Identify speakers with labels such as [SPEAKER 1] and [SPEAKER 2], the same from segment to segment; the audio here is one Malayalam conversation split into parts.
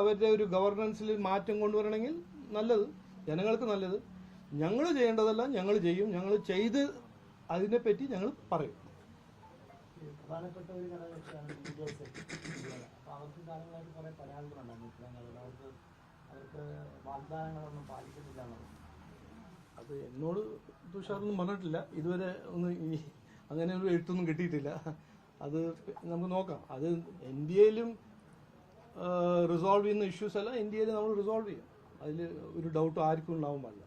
[SPEAKER 1] അവരുടെ ഒരു ഗവർണൻസിൽ മാറ്റം കൊണ്ടുവരണമെങ്കിൽ നല്ലത്. ജനങ്ങൾക്ക് നല്ലത്. ഞങ്ങൾ ചെയ്യേണ്ടതെല്ലാം ഞങ്ങൾ ചെയ്യും. ഞങ്ങൾ ചെയ്ത് അതിനെപ്പറ്റി ഞങ്ങൾ പറയും.
[SPEAKER 2] പ്രധാനപ്പെട്ട ഒരു ഘടകകക്ഷിയാണ് ബി അപ്പോൾ അവർക്ക് കാലങ്ങളായിട്ട് കുറേ പരാതികളുണ്ടായിരുന്നു ഇത്രയും അവർക്ക് അവർക്ക് വാഗ്ദാനങ്ങളൊന്നും പാലിക്കുന്നില്ല
[SPEAKER 1] അത് എന്നോട് തുഷാറൊന്നും പറഞ്ഞിട്ടില്ല. ഇതുവരെ ഒന്ന് ഈ അങ്ങനെ ഒരു എഴുത്തൊന്നും കിട്ടിയിട്ടില്ല. അത് നമുക്ക് നോക്കാം. അത് ഇന്ത്യയിലും റിസോൾവ് ചെയ്യുന്ന ഇഷ്യൂസ് എല്ലാം ഇന്ത്യയിൽ നമ്മൾ റിസോൾവ് ചെയ്യും. അതിൽ ഒരു ഡൗട്ട് ആർക്കും ഉണ്ടാവാൻ പാടില്ല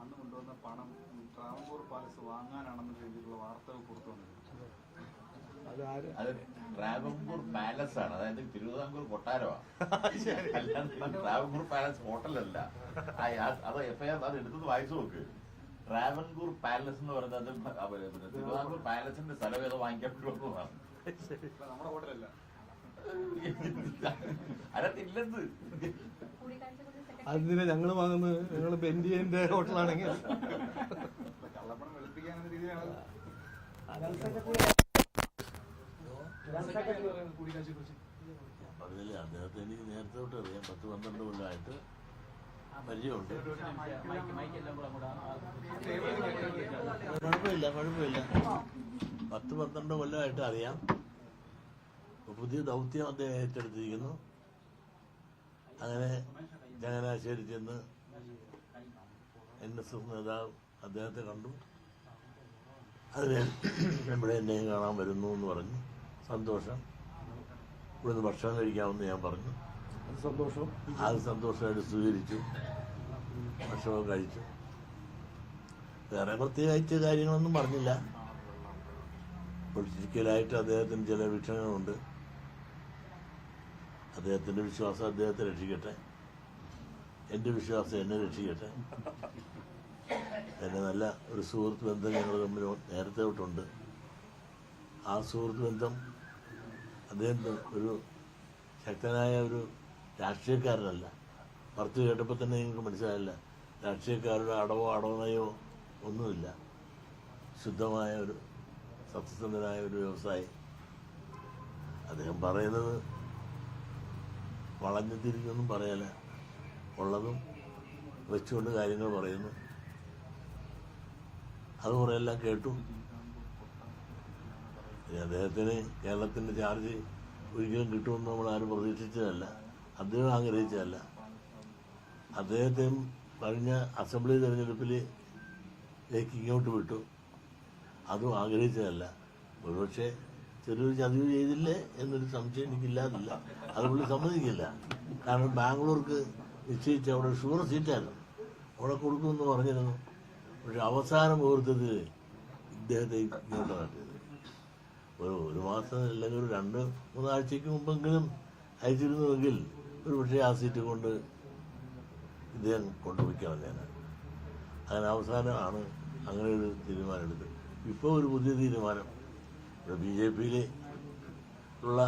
[SPEAKER 3] അന്ന് കൊണ്ടുവന്ന പണം ട്രാവൻകൂർ പാലസ് വാങ്ങാനാണെന്ന രീതിയിലുള്ള വാർത്തകൾ പുറത്തു
[SPEAKER 4] ട്രാവൻകൂർ പാലസ് ആണ്. അതായത് തിരുവിതാംകൂർ കൊട്ടാരമാണ് ട്രാവൻകൂർ പാലസ് ഹോട്ടലല്ല. അത് എഫ്ഐആർ അത് എടുത്തത് വായിച്ചു നോക്ക്. ട്രാവൻകൂർ പാലസ് എന്ന് പറയുന്നത് തിരുവിതാംകൂർ പാലസിന്റെ സ്ഥലം ഏതോ വാങ്ങിക്കാൻ പറ്റുമെന്നതാണ്
[SPEAKER 3] നമ്മുടെ ഹോട്ടലല്ല
[SPEAKER 1] അതിനെ ഞങ്ങൾ വാങ്ങുന്നത് ഞങ്ങൾ ബെന്റിയന്റെ ഹോട്ടലാണെങ്കിൽ.
[SPEAKER 5] അതിലല്ലേ അദ്ദേഹത്തെ എനിക്ക് നേരത്തെ തൊട്ട് അറിയാം. പത്ത് പന്ത്രണ്ട് കൊല്ലമായിട്ട് കുഴപ്പമില്ല കുഴപ്പമില്ല. പത്ത് പന്ത്രണ്ട് കൊല്ലമായിട്ട് അറിയാം. പുതിയ ദൗത്യം അദ്ദേഹം ഏറ്റെടുത്തിരിക്കുന്നു. അങ്ങനെ ചങ്ങനാശ്ശേരി ചെന്ന് എൻ എസ് എസ് നേതാവ് അദ്ദേഹത്തെ കണ്ടു. അതിന് ഇവിടെ എന്നെയും കാണാൻ വരുന്നു എന്ന് പറഞ്ഞു. സന്തോഷം. ഇവിടുന്ന് ഭക്ഷണം കഴിക്കാമെന്ന് ഞാൻ പറഞ്ഞു.
[SPEAKER 1] സന്തോഷം?
[SPEAKER 5] അത് സന്തോഷമായിട്ട് സ്വീകരിച്ചു. ഭക്ഷണം കഴിച്ചു. വേറെ പ്രത്യേകിച്ച് കാര്യങ്ങളൊന്നും പറഞ്ഞില്ല. പൊളിറ്റിക്കലായിട്ട് അദ്ദേഹത്തിന് ചില വീക്ഷണങ്ങളുണ്ട്. അദ്ദേഹത്തിന്റെ വിശ്വാസം അദ്ദേഹത്തെ രക്ഷിക്കട്ടെ. എന്റെ വിശ്വാസം എന്നെ രക്ഷിക്കട്ടെ. എന്നെ നല്ല ഒരു സുഹൃത്ത് ബന്ധം ഞങ്ങൾ തമ്മിൽ നേരത്തെ തൊട്ടുണ്ട്. ആ സുഹൃത്ത് ബന്ധം അദ്ദേഹം ഒരു ശക്തനായ ഒരു രാഷ്ട്രീയക്കാരനല്ല. പുറത്ത് കേട്ടപ്പോൾ തന്നെ നിങ്ങൾക്ക് മനസ്സിലായില്ല. രാഷ്ട്രീയക്കാരുടെ അടവോ അടവണയോ ഒന്നുമില്ല. ശുദ്ധമായ ഒരു സത്യസന്ധനായ ഒരു വ്യവസായി. അദ്ദേഹം പറയുന്നത് വളഞ്ഞു തിരിഞ്ഞൊന്നും പറയല ഉള്ളതും വെച്ചുകൊണ്ട് കാര്യങ്ങൾ പറയുന്നു. അത് കുറെയെല്ലാം കേട്ടു. അദ്ദേഹത്തിന് കേരളത്തിന്റെ ചാർജ് ഒരിക്കലും കിട്ടുമെന്ന് നമ്മൾ ആരും പ്രതീക്ഷിച്ചതല്ല. അദ്ദേഹം ആഗ്രഹിച്ചതല്ല. അദ്ദേഹത്തെയും കഴിഞ്ഞ അസംബ്ലി തെരഞ്ഞെടുപ്പിലേക്ക് ഇങ്ങോട്ട് വിട്ടു. അതും ആഗ്രഹിച്ചതല്ല. ഒരുപക്ഷെ ചെറിയൊരു ചതിവ് ചെയ്തില്ലേ എന്നൊരു സംശയം എനിക്കില്ലാതില്ല. അത് പുള്ളി സമ്മതിക്കില്ല. കാരണം ബാംഗ്ലൂർക്ക് നിശ്ചയിച്ച അവിടെ ഷുഗർ സീറ്റായിരുന്നു. അവിടെ കൊടുക്കുമെന്ന് പറഞ്ഞിരുന്നു. പക്ഷെ അവസാന മുഹൂർത്തത്തിൽ ഇദ്ദേഹത്തെ ഇങ്ങോട്ട് മാറ്റിയത്. ഒരു ഒരു മാസം അല്ലെങ്കിൽ ഒരു രണ്ട് മൂന്നാഴ്ചക്ക് മുമ്പെങ്കിലും അയച്ചിരുന്നുവെങ്കിൽ ഒരു പക്ഷേ ആ സീറ്റ് കൊണ്ട് ഇദ്ദേഹം കൊണ്ടുപോയിക്കാൻ ഞാൻ. അങ്ങനെ അവസാനമാണ് അങ്ങനെ ഒരു തീരുമാനം എടുത്തത് ഇപ്പോൾ ഒരു പുതിയ തീരുമാനം. ഇവിടെ ബി ജെ പിയിൽ ഉള്ള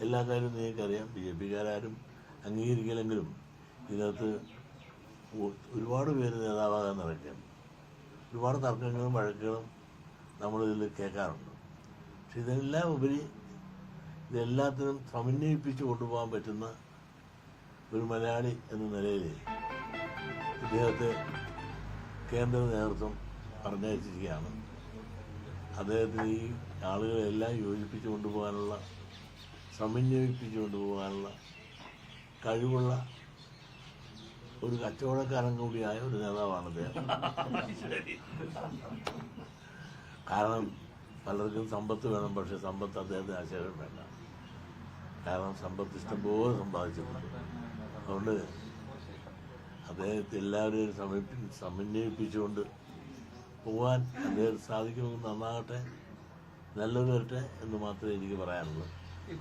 [SPEAKER 5] എല്ലാ കാര്യവും നിങ്ങൾക്കറിയാം. ബി ജെ പിക്കാരും അംഗീകരിക്കില്ലെങ്കിലും ഇതിനകത്ത് ഒരുപാട് പേര് നേതാവാകാൻ നടക്കുകയാണ്. ഒരുപാട് തർക്കങ്ങളും വഴക്കുകളും നമ്മളിതിൽ കേൾക്കാറുണ്ട്. പക്ഷെ ഇതെല്ലാം ഉപരി ഇതെല്ലാത്തിനും സമന്വയിപ്പിച്ച് കൊണ്ടുപോകാൻ പറ്റുന്ന ഒരു മലയാളി എന്ന നിലയിൽ ഇദ്ദേഹത്തെ കേന്ദ്ര നേതൃത്വം പറഞ്ഞയച്ചിരിക്കുകയാണ്. അദ്ദേഹത്തിന് ഈ ആളുകളെല്ലാം യോജിപ്പിച്ച് കൊണ്ടുപോകാനുള്ള സമന്വയിപ്പിച്ച് കൊണ്ടുപോകാനുള്ള കഴിവുള്ള ഒരു കച്ചവടക്കാരൻ കൂടിയായ ഒരു നേതാവാണ് അദ്ദേഹം. കാരണം പലർക്കും സമ്പത്ത് വേണം പക്ഷെ സമ്പത്ത് അദ്ദേഹത്തിന് ആശയം വേണ്ട. കാരണം സമ്പത്ത് ഇഷ്ടംപോലെ സമ്പാദിച്ചിട്ടുണ്ട്. അതുകൊണ്ട് അദ്ദേഹത്തെ എല്ലാവരെയും സമീപി സമന്വയിപ്പിച്ചുകൊണ്ട് പോകാൻ അദ്ദേഹം സാധിക്കുമെന്ന് നന്നാകട്ടെ നല്ലത് വരട്ടെ എന്ന് മാത്രമേ എനിക്ക് പറയാനുള്ളൂ.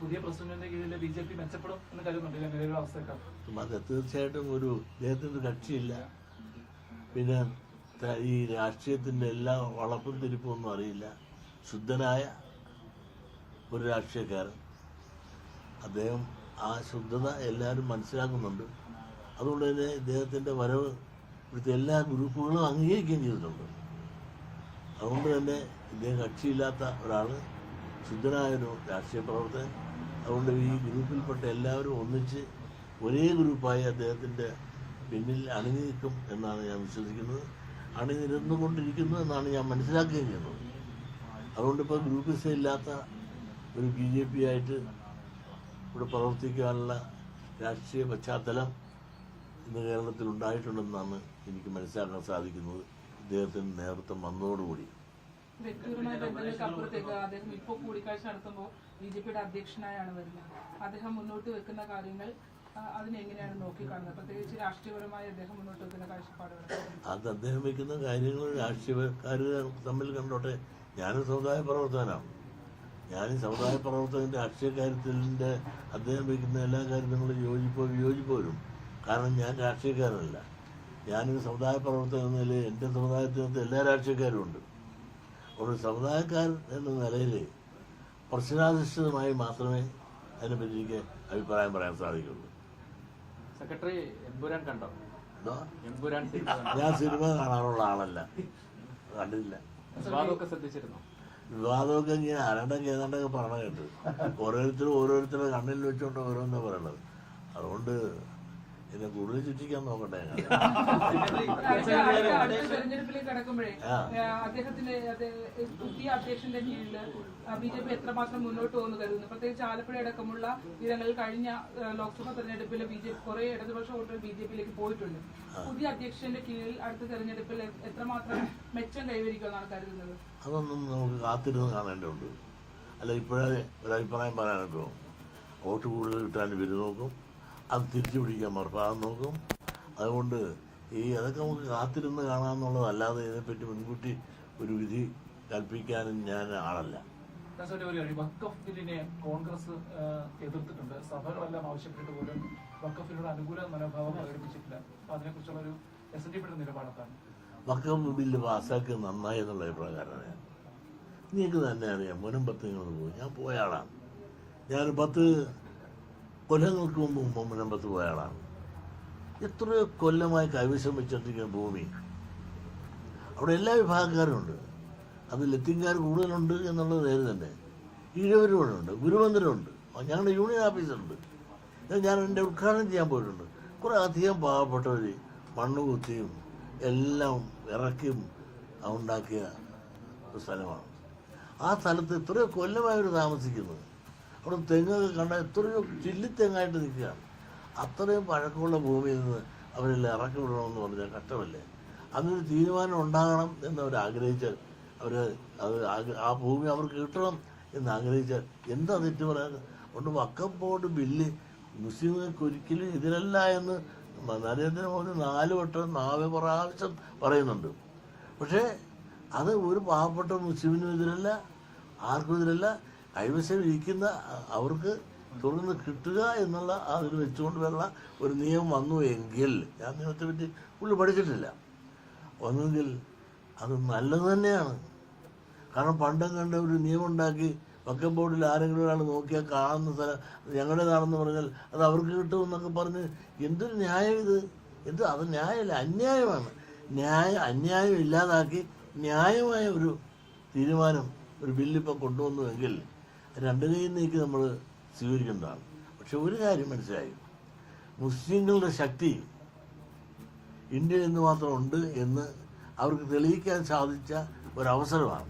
[SPEAKER 6] പുതിയ പ്രസിഡന്റിന്റെ കീഴിൽ ബി ജെ പി മെച്ചപ്പെടും എന്ന് കരുതുന്നുണ്ട് ഇതിന്റെ നിലവിലെ അവസ്ഥയൊക്കെ.
[SPEAKER 5] അത് തീർച്ചയായിട്ടും ഒരു അദ്ദേഹത്തിന്റെ കക്ഷിയില്ല. പിന്നെ ഈ രാഷ്ട്രീയത്തിന്റെ എല്ലാ വളപ്പും തിരിപ്പും ഒന്നും അറിയില്ല. ശുദ്ധനായ ഒരു രാഷ്ട്രീയക്കാരൻ. അദ്ദേഹം ആ ശുദ്ധത എല്ലാവരും മനസ്സിലാക്കുന്നുണ്ട്. അതുകൊണ്ട് തന്നെ ഇദ്ദേഹത്തിന്റെ വരവ് ഇവിടുത്തെ എല്ലാ ഗ്രൂപ്പുകളും അംഗീകരിക്കുകയും ചെയ്തിട്ടുണ്ട്. അതുകൊണ്ട് തന്നെ ഇദ്ദേഹം കക്ഷിയില്ലാത്ത ഒരാൾ ശുദ്ധനായൊരു രാഷ്ട്രീയ പ്രവർത്തകൻ. അതുകൊണ്ട് ഈ ഗ്രൂപ്പിൽപ്പെട്ട എല്ലാവരും ഒന്നിച്ച് ഒരേ ഗ്രൂപ്പായി അദ്ദേഹത്തിന്റെ പിന്നിൽ അണിനിൽക്കും എന്നാണ് ഞാൻ വിശ്വസിക്കുന്നത്. അണിനിരന്നുകൊണ്ടിരിക്കുന്നു എന്നാണ് ഞാൻ മനസ്സിലാക്കുകയും ചെയ്യുന്നത്. അതുകൊണ്ടിപ്പോൾ ഗ്രൂപ്പിസം ഇല്ലാത്ത ഒരു ബി ജെ പി ആയിട്ട് ഇവിടെ പ്രവർത്തിക്കാനുള്ള രാഷ്ട്രീയ പശ്ചാത്തലം ഇന്ന് കേരളത്തിൽ ഉണ്ടായിട്ടുണ്ടെന്നാണ് എനിക്ക് മനസ്സിലാക്കാൻ സാധിക്കുന്നത്. ഇദ്ദേഹത്തിന് നേതൃത്വം വന്നതോടുകൂടി.
[SPEAKER 7] വ്യക്തിപരമായ അദ്ദേഹം ഇപ്പോൾ കൂടിക്കാഴ്ച നടത്തുമ്പോൾ ബി ജെ പിയുടെ അധ്യക്ഷനായാണ് വരുന്നത്. അദ്ദേഹം മുന്നോട്ട് വെക്കുന്ന കാര്യങ്ങൾ ആ, അതിനെങ്ങനെയാണ് നോക്കിക്കാണുന്നത്? പ്രത്യേകിച്ച് രാഷ്ട്രീയപരമായി അദ്ദേഹം മുന്നോട്ട് വെക്കുന്ന കാഴ്ചപ്പാടുകൾ.
[SPEAKER 5] അത് അദ്ദേഹം വയ്ക്കുന്ന കാര്യങ്ങൾ രാഷ്ട്രീയക്കാർ തമ്മിൽ കണ്ടോട്ടെ. ഞാനൊരു സമുദായ പ്രവർത്തകനാണ്. ഞാൻ ഈ സമുദായ പ്രവർത്തകന്റെ രാഷ്ട്രീയ കാര്യത്തിന്റെ അദ്ദേഹം വയ്ക്കുന്ന എല്ലാ കാര്യങ്ങളും യോജിപ്പോ വിയോജിപ്പോ വരും കാരണം ഞാൻ രാഷ്ട്രീയക്കാരനല്ല. ഞാനൊരു സമുദായ പ്രവർത്തകൻ എന്ന നിലയിൽ എന്റെ സമുദായത്തിനകത്ത് എല്ലാ രാഷ്ട്രീയക്കാരും ഉണ്ട്. ഒരു സമുദായക്കാരൻ എന്ന നിലയിൽ പ്രശ്നാധിഷ്ഠിതമായി മാത്രമേ അതിനെപ്പറ്റി എനിക്ക് അഭിപ്രായം പറയാൻ സാധിക്കുള്ളൂ.
[SPEAKER 6] സെക്രട്ടറി എമ്പുരാൻ കണ്ടോ?
[SPEAKER 5] ഞാൻ സിനിമ കാണാറുള്ള ആളല്ല. കണ്ടില്ല
[SPEAKER 6] ശ്രദ്ധിച്ചിരുന്നോ?
[SPEAKER 5] വിവാദമൊക്കെ ഇങ്ങനെ അരണ്ടം ഏതാണ്ടൊക്കെ പറഞ്ഞു കേട്ടു. ഓരോരുത്തരും ഓരോരുത്തരുടെ കണ്ണിൽ വെച്ചോണ്ട് ഓരോന്നാ പറയണത്. അതുകൊണ്ട് എന്നെ കൂടുതൽ ചുറ്റിക്കാൻ നോക്കട്ടെ.
[SPEAKER 7] തെരഞ്ഞെടുപ്പിലേക്ക് കടക്കുമ്പോഴേ അദ്ദേഹത്തിന്റെ പുതിയ അധ്യക്ഷന്റെ കീഴിൽ ബി ജെ പി എത്രമാത്രം മുന്നോട്ട് പോകുന്നു കരുതുന്നു? പ്രത്യേകിച്ച് ആലപ്പുഴ അടക്കമുള്ള ഇടങ്ങളിൽ കഴിഞ്ഞ ലോക്സഭാ തെരഞ്ഞെടുപ്പിൽ ബി ജെ പി കുറെ ഇടതുപക്ഷ വോട്ടുകൾ ബി ജെ പിയിലേക്ക് പോയിട്ടുണ്ട് പുതിയ അധ്യക്ഷന്റെ കീഴിൽ അടുത്ത തെരഞ്ഞെടുപ്പിൽ എത്രമാത്രം മെച്ചം കൈവരിക്കുമെന്നാണ് കരുതുന്നത്?
[SPEAKER 5] അതൊന്നും നമുക്ക് കാത്തിരുന്ന് കാണേണ്ടതുണ്ട്. അല്ല ഇപ്പോഴേ ഒരു അഭിപ്രായം പറയാനൊക്കെ വോട്ട് കൂടുതൽ കിട്ടാൻ ഇവർ നോക്കും. അത് തിരിച്ചു പിടിക്കാൻ നോക്കും. അതുകൊണ്ട് ഈ അതൊക്കെ നമുക്ക് കാത്തിരുന്ന് കാണാമെന്നുള്ളതല്ലാതെ ഇതിനെപ്പറ്റി മുൻകൂട്ടി ഒരു വിധി കൽപ്പിക്കാനും ഞാൻ ആളല്ല.
[SPEAKER 6] വക്കഫ് കോൺഗ്രസ് എതിർത്തിട്ടുണ്ട്. സഭകളെല്ലാം ആവശ്യപ്പെട്ടിട്ട് പോലും വക്കഫിനോട് അനുകൂല മനോഭാവം പ്രകടിപ്പിച്ചിട്ടില്ല. അതിനെക്കുറിച്ചുള്ള ഒരു എസ് എൻ ഡി പിയുടെ നിലപാടെന്താണ്
[SPEAKER 5] വക്കം ബില്ല് പാസ്സാക്കി നന്നായി എന്നുള്ള അഭിപ്രായക്കാരനാണ് ഞാൻ. നിങ്ങൾക്ക് തന്നെ അറിയാം മുനമ്പത്ത് നിങ്ങൾ പോയി. ഞാൻ പോയ ആളാണ്. ഞാൻ പത്ത് കൊല്ലങ്ങൾക്ക് മുമ്പ് മുനമ്പത്ത് പോയ ആളാണ്. എത്രയോ കൊല്ലമായി കൈവശം വെച്ചിട്ടിരിക്കുന്ന ഭൂമി. അവിടെ എല്ലാ വിഭാഗക്കാരും ഉണ്ട്. അത് ലത്തിൻകാർ കൂടുതലുണ്ട് എന്നുള്ളത് നേരെ തന്നെ. ഈഴവരുമുണ്ട് ഗുരുമന്ദിരമുണ്ട് ഞങ്ങളുടെ യൂണിയൻ ഓഫീസുണ്ട് ഇത് ഞാൻ എന്റെ ഉദ്ഘാടനം ചെയ്യാൻ പോയിട്ടുണ്ട്. കുറേ അധികം പാവപ്പെട്ടവർ മണ്ണ് കുത്തിയും എല്ലാം ഇറക്കിയും ഉണ്ടാക്കിയ സ്ഥലമാണ്. ആ സ്ഥലത്ത് ഇത്രയോ കൊല്ലമായവർ താമസിക്കുന്നത് അവിടെ തെങ്ങൊക്കെ കണ്ട എത്രയോ ചില്ലിത്തെങ്ങായിട്ട് നിൽക്കുകയാണ്. അത്രയും പഴക്കമുള്ള ഭൂമിയിൽ നിന്ന് അവരെല്ലാം ഇറക്കി വിടണമെന്ന് പറഞ്ഞാൽ കഷ്ടമല്ലേ? അന്നൊരു തീരുമാനം ഉണ്ടാകണം എന്ന് അവർ ആഗ്രഹിച്ചാൽ അവർ അത് ആ ഭൂമി അവർക്ക് കിട്ടണം എന്ന് ആഗ്രഹിച്ചാൽ എന്താ തെറ്റ് പറയാൻ? അതുകൊണ്ട് പോട്ട് ബില്ല് മുസ്ലിങ്ങൾക്ക് ഒരിക്കലും ഇതിലല്ല എന്ന് നരേന്ദ്രമോദി നാല് വട്ടം നാല് പ്രാവശ്യം പറയുന്നുണ്ട്. പക്ഷേ അത് ഒരു പാവപ്പെട്ട മുസ്ലിമിനും ഇതിലല്ല ആർക്കും എതിരല്ല. കൈവശം ഇരിക്കുന്ന അവർക്ക് തുടർന്ന് കിട്ടുക എന്നുള്ള ആ ഒരു വെച്ചുകൊണ്ട് വരുന്ന ഒരു നിയമം വന്നു എങ്കിൽ ഞാൻ നിയമത്തെ പറ്റി പുള്ളി പഠിച്ചിട്ടില്ല. ഒന്നെങ്കിൽ അത് നല്ലത് തന്നെയാണ്. കാരണം പണ്ടും കണ്ട ഒരു നിയമം ഉണ്ടാക്കി വക്കം ബോർഡിൽ ആരെങ്കിലും ഒരാൾ നോക്കിയാൽ കാണുന്ന സ്ഥലം ഞങ്ങളുടേതാണെന്ന് പറഞ്ഞാൽ അത് അവർക്ക് കിട്ടുമെന്നൊക്കെ പറഞ്ഞ് എന്തൊരു ന്യായം ഇത്? എന്ത്? അത് ന്യായമല്ല അന്യായമാണ്. ന്യായം അന്യായം ഇല്ലാതാക്കി ന്യായമായ ഒരു തീരുമാനം ഒരു ബില്ലിപ്പോൾ കൊണ്ടുവന്നുവെങ്കിൽ രണ്ട് കൈ നീക്കി നമ്മൾ സ്വീകരിക്കേണ്ടതാണ് പക്ഷെ ഒരു കാര്യം മനസ്സിലായി. മുസ്ലിങ്ങളുടെ ശക്തി ഇന്ത്യയിൽ നിന്ന് മാത്രം ഉണ്ട് എന്ന് അവർക്ക് തെളിയിക്കാൻ സാധിച്ച ഒരവസരമാണ്.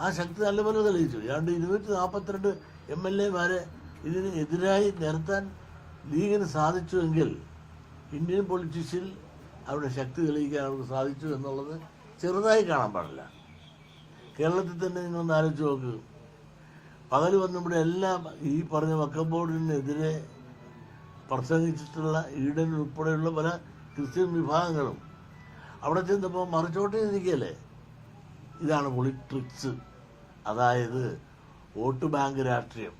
[SPEAKER 5] ആ ശക്തി നല്ലപോലെ തെളിയിച്ചു. ഏതാണ്ട് ഇരുന്നൂറ്റി നാൽപ്പത്തിരണ്ട് എം എൽ എമാരെ ഇതിന് എതിരായി നിരത്താൻ ലീഗിന് സാധിച്ചുവെങ്കിൽ ഇന്ത്യൻ പൊളിറ്റിക്സിൽ അവരുടെ ശക്തി തെളിയിക്കാൻ അവർക്ക് സാധിച്ചു എന്നുള്ളത് ചെറുതായി കാണാൻ പാടില്ല. കേരളത്തിൽ തന്നെ നിങ്ങളൊന്ന് ആലോചിച്ച് നോക്ക്. പകൽ വന്നിവിടെ എല്ലാം ഈ പറഞ്ഞ വക്കബോർഡിനെതിരെ പ്രസംഗിച്ചിട്ടുള്ള ഈഡൻ ഉൾപ്പെടെയുള്ള പല ക്രിസ്ത്യൻ വിഭാഗങ്ങളും അവിടെ ചെന്നപ്പോൾ മറിച്ചോട്ടേ ഇരിക്കല്ലേ ഇതാണ് പൊളിട്രിക്സ് അതായത് വോട്ട് ബാങ്ക് രാഷ്ട്രീയം.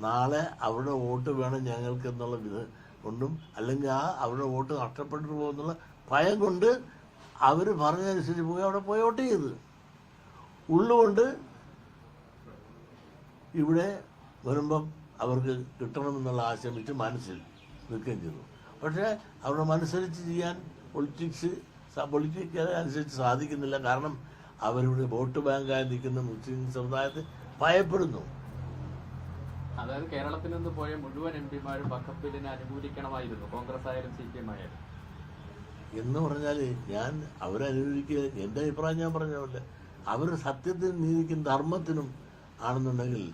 [SPEAKER 5] നാളെ അവരുടെ വോട്ട് വേണം ഞങ്ങൾക്ക് എന്നുള്ള വിധ കൊണ്ടും അല്ലെങ്കിൽ ആ അവരുടെ വോട്ട് നഷ്ടപ്പെട്ടു പോകുന്നുള്ള ഭയം കൊണ്ട് അവർ പറഞ്ഞതനുസരിച്ച് പോയി അവിടെ പോയി വോട്ട് ചെയ്ത്. ഉള്ളുകൊണ്ട് ഇവിടെ വരുമ്പം അവർക്ക് കിട്ടണമെന്നുള്ള ആശയം വെച്ച് മനസ്സിൽ നിൽക്കുകയും ചെയ്തു. പക്ഷേ അവരുടെ മനസ്സരിച്ച് ചെയ്യാൻ പൊളിറ്റിക്സ് പൊളിറ്റിക്സ് അനുസരിച്ച് സാധിക്കുന്നില്ല. കാരണം അവരുടെ വോട്ട് ബാങ്കായി നിൽക്കുന്ന മുസ്ലിം സമുദായത്തെ ഭയപ്പെടുന്നു.
[SPEAKER 8] അതായത് കേരളത്തിൽ നിന്ന് പോയ മുഴുവൻ എം പിമാരും വഖഫ് അനുകൂലിക്കണമായിരുന്നു. കോൺഗ്രസ് ആയാലും സി പി എം ആയാലും
[SPEAKER 5] എന്ന് പറഞ്ഞാൽ ഞാൻ അവരനുകൂലിക്കുക എന്റെ അഭിപ്രായം ഞാൻ പറഞ്ഞതല്ല. അവർ സത്യത്തിനും നീതിക്കും ധർമ്മത്തിനും ആണെന്നുണ്ടെങ്കിൽ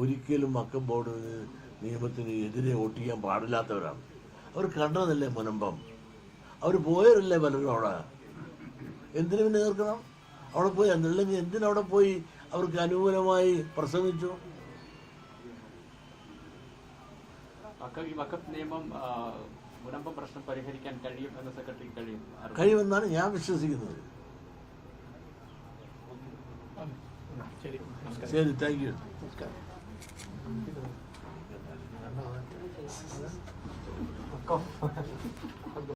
[SPEAKER 5] ഒരിക്കലും മക്കം ബോർഡ് നിയമത്തിന് എതിരെ വോട്ട് ചെയ്യാൻ പാടില്ലാത്തവരാണ്. അവർ കണ്ടതല്ലേ മുനമ്പം. അവർ പോയവരല്ലേ പലരും അവിടെ? എന്തിനു പിന്നെ എതിർക്കണം? അവിടെ പോയി എന്നില്ലെങ്കിൽ എന്തിനവിടെ പോയി അവർക്ക് അനുകൂലമായി പ്രസംഗിച്ചു?
[SPEAKER 8] ഈ നിയമം മുനമ്പം പ്രശ്നം പരിഹരിക്കാൻ കഴിയും എന്ന സെക്രട്ടറി കഴിയും.
[SPEAKER 5] കഴിയുമെന്നാണ് ഞാൻ വിശ്വസിക്കുന്നത്. C'est de
[SPEAKER 2] ta